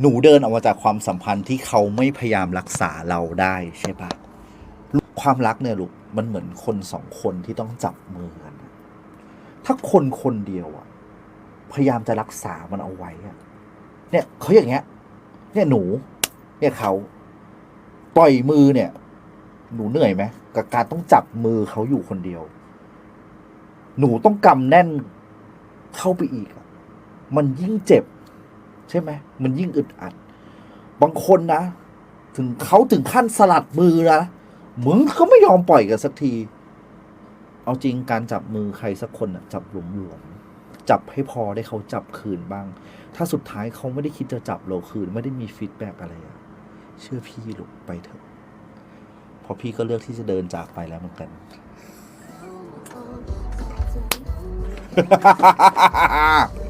หนูเดินออกมาจากความสัมพันธ์ที่เขาไม่พยายามรักษาเราได้ใช่ปะความรักเนี่ยลูกมันเหมือนคนสองคนที่ต้องจับมือกัน ถ้าคนคนเดียวอะพยายามจะรักษามันเอาไว้อะเนี่ยเขาอย่างเงี้ย เนี่ยหนู เนี่ยเขาปล่อยมือเนี่ย หนูเหนื่อยไหมกับการต้องจับมือเขาอยู่คนเดียว หนูต้องกำแน่นเข้าไปอีกอะมันยิ่งเจ็บ ใช่ไหมมันยิ่งอึดอัด บางคนนะ ถึงเขาถึงขั้นสลัดมือนะมึงก็ไม่ยอมปล่อยกันสักที เอาจริงการจับมือใครสักคนอะจับหลวมๆจับให้พอได้เขาจับคืนบ้าง ถ้าสุดท้ายเขาไม่ได้คิดจะจับเราคืน ไม่ได้มีฟีดแบ็กอะไรอะเชื่อพี่ลูกไปเถอะเพราะพี่ก็เลือกที่จะเดินจากไปแล้วเหมือนกันเ